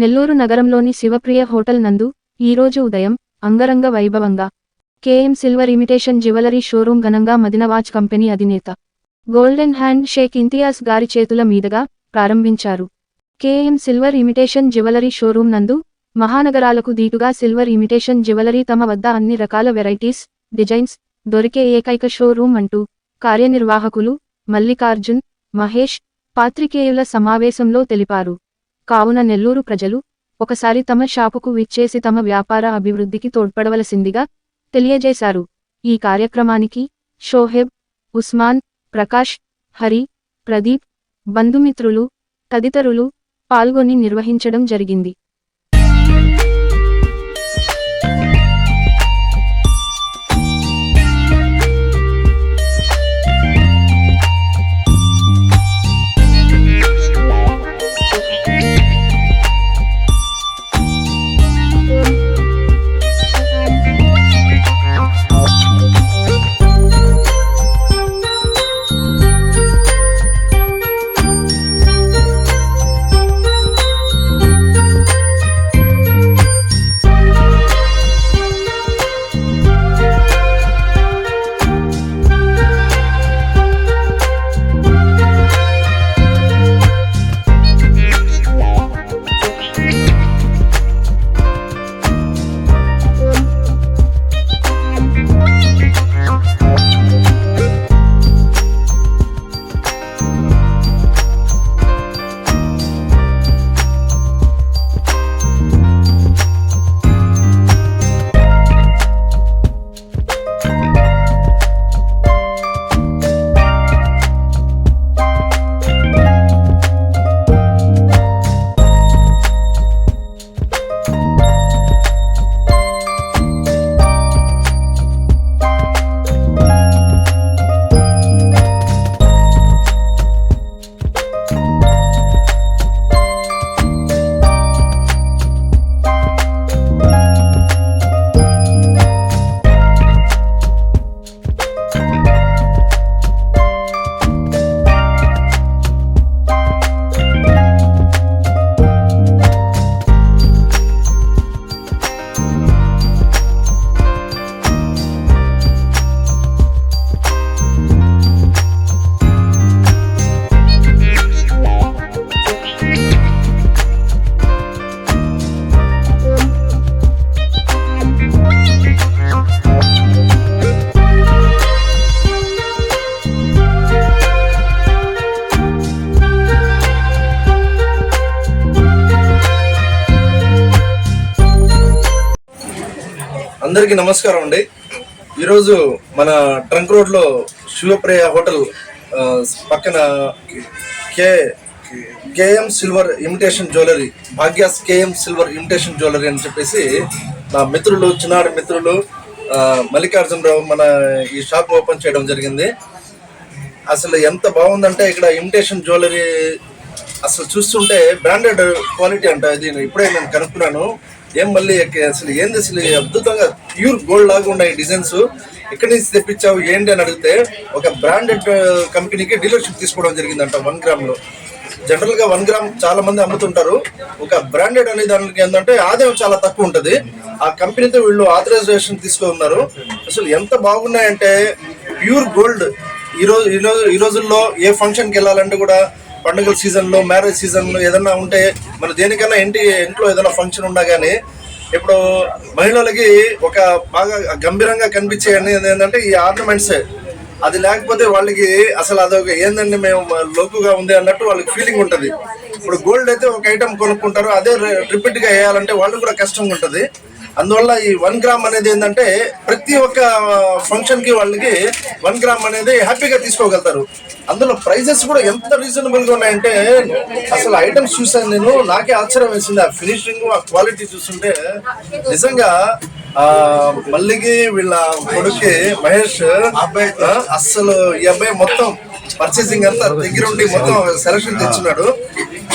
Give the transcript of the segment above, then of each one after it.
నెల్లూరు నగరంలోని శివప్రియ హోటల్ నందు ఈరోజు ఉదయం అంగరంగ వైభవంగా KM silver imitation jewellery showroom ఘనంగా మదినవాజ్ కంపెనీ అధినేత గోల్డెన్ హ్యాండ్ షేక్ ఇంతియాజ్ గారి చేతుల మీదుగా ప్రారంభించారు. KM silver imitation jewellery showroom నందు మహానగరాలకు దీటుగా సిల్వర్ ఇమిటేషన్ జ్యువెలరీ తమ వద్ద అన్ని రకాల వెరైటీస్ డిజైన్స్ దొరికే ఏకైక షోరూం అంటూ కార్యనిర్వాహకులు మల్లికార్జున్ మహేష్ పాత్రికేయుల సమావేశంలో తెలిపారు. కావున నెల్లూరు ప్రజలు ఒకసారి తమ షాపుకు విచ్చేసి తమ వ్యాపార అభివృద్ధికి తోడ్పడవలసిందిగా తెలియజేశారు. ఈ కార్యక్రమానికి షోహెబ్ ఉస్మాన్ ప్రకాష్ హరి ప్రదీప్ బంధుమిత్రులు తదితరులు పాల్గొని నిర్వహించడం జరిగింది. అందరికీ నమస్కారం అండి. ఈరోజు మన ట్రంక్ రోడ్లో శివప్రియ హోటల్ పక్కన K KM silver imitation jewellery Bhagyas KM silver imitation jewellery అని చెప్పేసి నా మిత్రులు చిన్నాడు మిత్రులు మల్లికార్జునరావు మన ఈ షాప్ ఓపెన్ చేయడం జరిగింది. అసలు ఎంత బాగుందంటే ఇక్కడ ఇమిటేషన్ జ్యువెలరీ అసలు చూస్తుంటే బ్రాండెడ్ క్వాలిటీ అంట. ఇది ఇప్పుడే నేను కనుక్కున్నాను. ఏం మళ్ళీ అసలు ఏంది అసలు అద్భుతంగా ప్యూర్ గోల్డ్ లాగా ఉన్నాయి డిజైన్స్ ఎక్కడి నుంచి తెప్పించావు ఏంటి అని అడిగితే ఒక బ్రాండెడ్ కంపెనీకి డీలర్షిప్ తీసుకోవడం జరిగిందంట వన్ గ్రామ్లో జనరల్గా వన్ గ్రామ్ చాలా మంది అమ్ముతుంటారు. ఒక బ్రాండెడ్ అనే దానికి ఏంటంటే ఆదాయం చాలా తక్కువ ఉంటుంది. ఆ కంపెనీతో వీళ్ళు ఆథరైజేషన్ తీసుకున్నారు అసలు ఎంత బాగున్నాయంటే ప్యూర్ గోల్డ్ ఈ రోజు ఈ రోజు ఈ రోజుల్లో ఏ ఫంక్షన్కి వెళ్ళాలంటే కూడా పండుగల సీజన్లో మ్యారేజ్ సీజన్లో ఏదన్నా ఉంటే మన దేనికన్నా ఇంటి ఇంట్లో ఏదైనా ఫంక్షన్ ఉన్నా కానీ ఇప్పుడు మహిళలకి ఒక బాగా గంభీరంగా కనిపించే అనేది ఏంటంటే ఈ ఆర్నమెంట్స్. అది లేకపోతే వాళ్ళకి అసలు అదొక ఏందండి మేము లోకుగా ఉంది అన్నట్టు వాళ్ళకి ఫీలింగ్ ఉంటుంది. ఇప్పుడు గోల్డ్ అయితే ఒక ఐటమ్ కొనుక్కుంటారు అదే రిపీట్గా వేయాలంటే వాళ్ళకి కూడా కష్టంగా ఉంటుంది అందువల్ల ఈ వన్ గ్రామ్ అనేది ఏంటంటే ప్రతి ఒక్క ఫంక్షన్కి వాళ్ళకి వన్ గ్రామ్ అనేది హ్యాపీగా తీసుకోగలుగుతారు. అందులో ప్రైజెస్ కూడా ఎంత రీజనబుల్గా ఉన్నాయంటే అసలు ఐటమ్స్ చూసాను నేను నాకే ఆశ్చర్యం వేసింది. ఆ ఫినిషింగ్ ఆ క్వాలిటీ చూస్తుంటే నిజంగా ఆ మల్లికి వీళ్ళ కొడుక్కి మహేష్ అబ్బాయి అస్సలు ఈ అబ్బాయి మొత్తం పర్చేసింగ్ అంతా దగ్గరుండి మొత్తం సెలక్షన్ తెచ్చున్నాడు.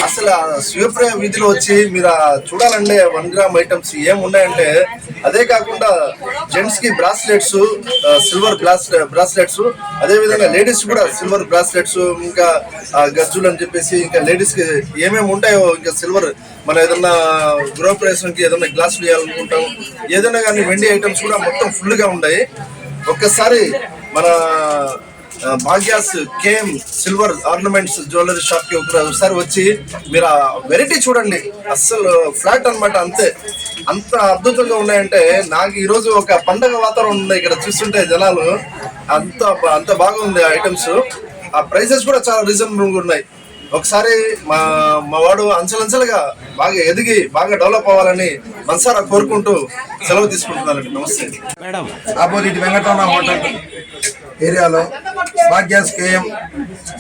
అసలు ఆ శివప్రియ వీధిలో వచ్చి మీరు చూడాలంటే వన్ గ్రామ్ ఐటమ్స్ ఏమున్నాయంటే అదే కాకుండా జెంట్స్కి బ్రాస్లెట్స్ సిల్వర్ బ్రాస్ బ్రాస్లెట్స్ అదే విధంగా లేడీస్ కూడా సిల్వర్ బ్రాస్లెట్స్ ఇంకా గజ్జులు అని చెప్పేసి ఇంకా లేడీస్కి ఏమేమి ఉంటాయో ఇంకా సిల్వర్ మన ఏదన్నా గృహప్రవేశంకి ఏదన్నా గ్లాసులు వేయాలనుకుంటాం ఏదైనా కానీ వెండి ఐటమ్స్ కూడా మొత్తం ఫుల్గా ఉన్నాయి ఒక్కసారి మన Bhagyas KM silver ornaments jewellery షాప్కి ఒక- ఒకసారి వచ్చి మీరు ఆ వెరైటీ చూడండి. అస్సలు ఫ్లాట్ అన్నమాట అంతే. అంత అద్భుతంగా ఉన్నాయంటే నాకు ఈ రోజు ఒక పండగ వాతావరణం ఉంది ఇక్కడ చూస్తుంటే జనాలు. అంత అంత బాగుంది ఐటమ్స్. ఆ ప్రైసెస్ కూడా చాలా రీజనబుల్ ఉన్నాయి. ఒకసారి మా మా వాడు అంచెలంచెలుగా బాగా ఎదిగి బాగా డెవలప్ అవ్వాలని మనసారా కోరుకుంటూ సెలవు తీసుకుంటున్నానండి. నమస్తే. Opposite Venkataramana hotel. ఏరియాలో Bhagya's KM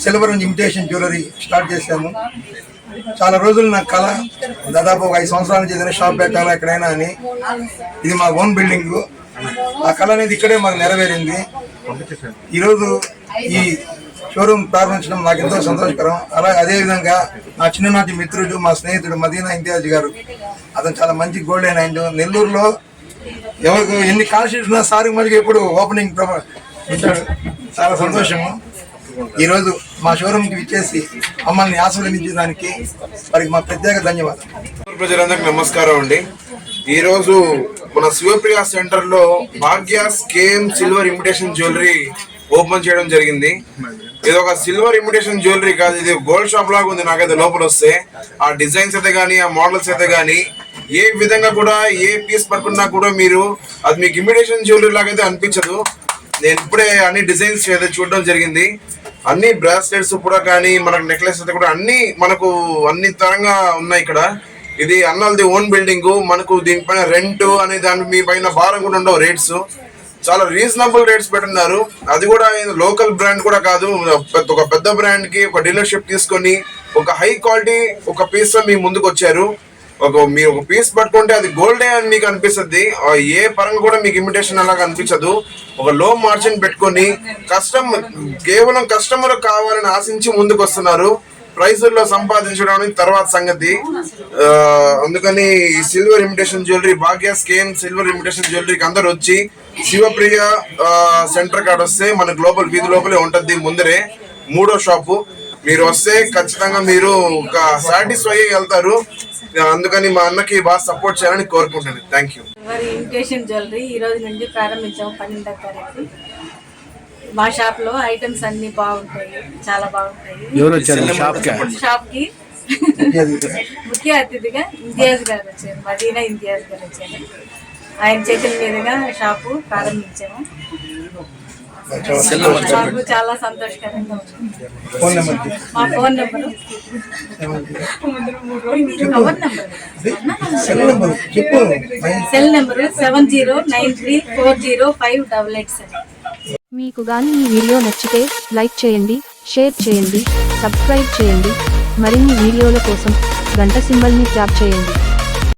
silver imitation jewellery start చేశాము. చాలా రోజులు నాకు కళ దాదాపు ఒక ఐదు సంవత్సరాల నుంచి ఏదైనా షాప్ పెట్టాలా ఎక్కడైనా అని. ఇది మా ఓన్ బిల్డింగ్ ఆ కళ అనేది ఇక్కడే మాకు నెరవేరింది. ఈరోజు ఈ షోరూమ్ ప్రారంభించడం నాకు ఎంతో సంతోషకరం. అలాగే అదేవిధంగా నా చిన్ననాటి మిత్రుడు మా స్నేహితుడు మదీనా ఇంతియాజ్ గారు అతను చాలా మంచి గోల్డ్ అయిన నెల్లూరులో ఎవరికి ఎన్ని కాల్ షీట్స్ ఉన్నా సార్ మనకి ఎప్పుడు ఓపెనింగ్ చాలా సంతోషము. ఈరోజు మా షోరూమ్కి విచ్చేసి మమ్మల్ని ఆశీర్వదించడానికి వారికి మా ప్రత్యేక ధన్యవాదాలు. ప్రజలందరికీ నమస్కారం అండి. ఈరోజు మన శివప్రియ సెంటర్లో Bhagya's KM silver imitation jewellery open చేయడం జరిగింది. ఇది ఒక సిల్వర్ ఇమిటేషన్ జ్యువెలరీ కాదు ఇది గోల్డ్ షాప్ లాగా ఉంది నాకైతే లోపల వస్తే. ఆ డిజైన్స్ అయితే కానీ ఆ మోడల్స్ అయితే కానీ ఏ విధంగా కూడా ఏ పీస్ పట్టుకున్నా కూడా మీరు అది మీకు ఇమిటేషన్ జ్యువెలరీ లాగా అయితే అనిపించదు. నేను ఇప్పుడే అన్ని డిజైన్స్ అయితే చూడడం జరిగింది. అన్ని బ్రాస్లెట్స్ కూడా కానీ మనకు నెక్లెస్ అయితే కూడా అన్ని మనకు అన్ని తరంగా ఉన్నాయి ఇక్కడ. ఇది అన్నల్ది ఓన్ బిల్డింగ్ మనకు దీనిపైన రెంట్ అనే దాని మీ పైన భారం కూడా ఉండవు రేట్స్ చాలా రీజనబుల్ రేట్స్ పెట్టున్నారు. అది కూడా లోకల్ బ్రాండ్ కూడా కాదు. పెద్ద- ఒక పెద్ద బ్రాండ్కి ఒక డీలర్షిప్ తీసుకొని ఒక హై క్వాలిటీ ఒక పీస్ మీ ముందుకు వచ్చారు ఒక మీరు ఒక పీస్ పట్టుకుంటే అది గోల్డే అని మీకు అనిపిస్తుంది. ఏ పరంగా కూడా మీకు ఇమిటేషన్ అలాగా అనిపించదు. ఒక లో మార్జిన్ పెట్టుకొని కస్టమ్ కేవలం కస్టమర్ కావాలని ఆశించి ముందుకు వస్తున్నారు ప్రైజుల్లో సంపాదించడం అనేది తర్వాత సంగతి. అందుకని silver imitation jewellery Bhagya KM silver imitation జ్యువెలరీకి అందరు వచ్చి శివప్రియ సెంటర్ కాడ వస్తే మన గ్లోబల్ వీధి లోపలే ఉంటుంది ముందరే మూడో షాపు మీరు వస్తే ఖచ్చితంగా మీరు ఒక సాటిస్ఫై అయ్యి వెళ్తారు. అందుకని మా అన్నకి బాగా సపోర్ట్ చేయాలని కోరుకుంటున్నాను. థ్యాంక్ యూ మరి ఇమిటేషన్ జ్యువెలరీ ఈ రోజు నుండి ప్రారంభించాము పన్నెండవ తారీఖు. మా షాప్లో ఐటమ్స్ అన్ని బాగుంటాయి చాలా బాగుంటాయి. షాప్కి? ముఖ్య అతిథిగా ఇంతియాజ్ గారు వచ్చారు. మదీనా ఇంతియాజ్ గారు వచ్చారు. ఆయన చేతుల మీదుగా షాపు ప్రారంభించాము. మాకు చాలా సంతోషకరంగా ఫోన్ నెంబర్ మా phone number. Cover number. Cell number చెప్పు. Cell number seven zero nine three four zero five double eight మీకు గాని ఈ వీడియో నచ్చితే లైక్ చేయండి షేర్ చేయండి సబ్స్క్రైబ్ చేయండి. మరిన్ని వీడియోల కోసం గంట సింబల్ని ట్యాప్ చేయండి.